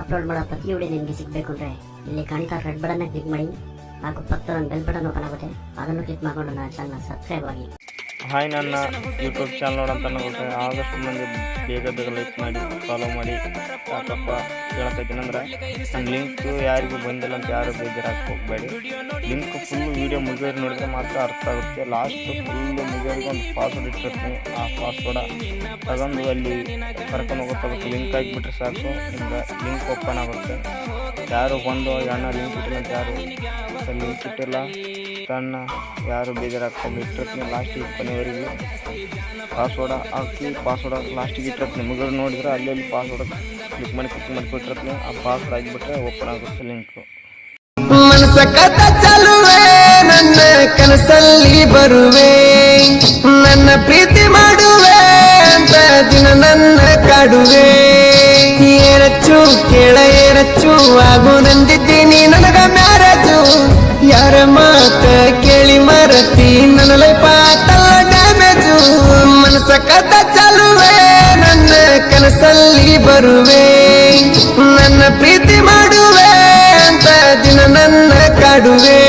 Upload ಮಾಡೋ ಪ್ರತಿ video ನಿಮಗೆ ಸಿಗಬೇಕು ಅಂದರೆ ಇಲ್ಲಿ ಕಾಣ್ತಾ ರೆಡ್ ಬಟನ್ನ ಕ್ಲಿಕ್ ಮಾಡಿ, ಹಾಗೂ ಪಕ್ಕದ ಒಂದು ಬೆಲ್ ಬಟನ್ ಓಪನ್ ಆಗುತ್ತೆ. ಅದನ್ನು ಕ್ಲಿಕ್ ಮಾಡಿಕೊಂಡು ನನ್ನ ಚಾನಲ್ ಸಬ್ಸ್ಕ್ರೈಬ್ ಆಗಿ. ಹಾಯ್ ನನ್ನ ಯೂಟ್ಯೂಬ್ ಚಾನಲ್ ನೋಡಂತ ನನಗೆ ಆದಷ್ಟು ಮಂದಿ ಬೇಗ ಬೇಗ ಲೈಕ್ ಮಾಡಿ ಫಾಲೋ ಮಾಡಿ. ಯಾಕಪ್ಪ ಹೇಳಕೈತೀನಿ ಅಂದ್ರೆ ನನ್ನ ಲಿಂಕ್ ಯಾರಿಗೂ ಬಂದಿಲ್ಲ ಅಂತ ಯಾರು ಬೇಜಾರಾಗಿ ಹೋಗಬೇಡಿ. ಲಿಂಕ್ ಫುಲ್ ವೀಡಿಯೋ ಮುಗಿಯೋದು ನೋಡಿದ್ರೆ ಮಾತ್ರ ಅರ್ಥ ಆಗುತ್ತೆ. ಲಾಸ್ಟ್ ಫುಲ್ ಮುಗಿಯೋರಿಗೆ ಒಂದು ಪಾಸ್ವರ್ಡ್ ಇಟ್ಟಿರ್ತೀನಿ. ಆ ಪಾಸ್ವರ್ಡ ತಗೊಂಡು ಅಲ್ಲಿ ಕರ್ಕೊಂಡು ಹೋಗುತ್ತೆ ಲಿಂಕ್ ಆಗಿಬಿಟ್ರೆ ಸಾಕು. ನಿಮ್ಗೆ ಲಿಂಕ್ ಓಪನ್ ಆಗುತ್ತೆ. ಯಾರು ಬಂದು ಅಣ್ಣ ಲಿಂಕ್ ಇಟ್ಟಿಲ್ಲ ಅಂತ ಯಾರು ಲಿಂಕ್ ಇಟ್ಟಿಲ್ಲ. ತನ್ನ ಯಾರು ಬೇಜಾರಾಗ್ಕೊಂಡು ಇಟ್ಟಿರ್ತೀನಿ. ಕೊನೆವರೆಗೂ ಪಾಸ್ವರ್ಡ ಹಾಕಿ ಪಾಸ್ವರ್ಡ್ ಲಾಸ್ಟಿಗೆ ಇಟ್ಟಿರ್ತೀನಿ. ನಿಮಗೆ ನೋಡಿದ್ರೆ ಅಲ್ಲಿ ಅಲ್ಲಿ ಪಾಸ್ವರ್ಡ್ ಕ್ಲಿಕ್ ಮಾಡಿ ಕ್ಲಿಕ್ ಮಾಡಿ ಕೊಟ್ಟಿರ್ತೀನಿ. ಆ ಪಾಸ್ವರ್ಡ್ ಆಗಿಬಿಟ್ರೆ ಓಪನ್ ಆಗುತ್ತೆ ಲಿಂಕ್ ನನ್ನ ಕನಸಲ್ಲಿ ಬರುವೆ. ನನ್ನ ಪ್ರೀತಿ ಮಾಡುವೆ, ಅಂತ ದಿನ ನನ್ನ ಕಡುವೆ. ಏರಚ್ಚು, ಕೇಳ ಏರಚ್ಚು, ಹಾಗೂ ನಂದಿದ್ದೀನಿ ನನಗ ಮ್ಯಾರೇಜು. ಯಾರ ಮಾತ ಕೇಳಿ ಮರತಿ ನನ್ನ ಮನಸ ಕಥ ಚಲುವೆ ನನ್ನ ಕನಸಲ್ಲಿ ಬರುವೆ. ನನ್ನ ಪ್ರೀತಿ ಮಾಡುವೆ ಅಂತ ದಿನ ನನ್ನ ಕಾಡುವೆ.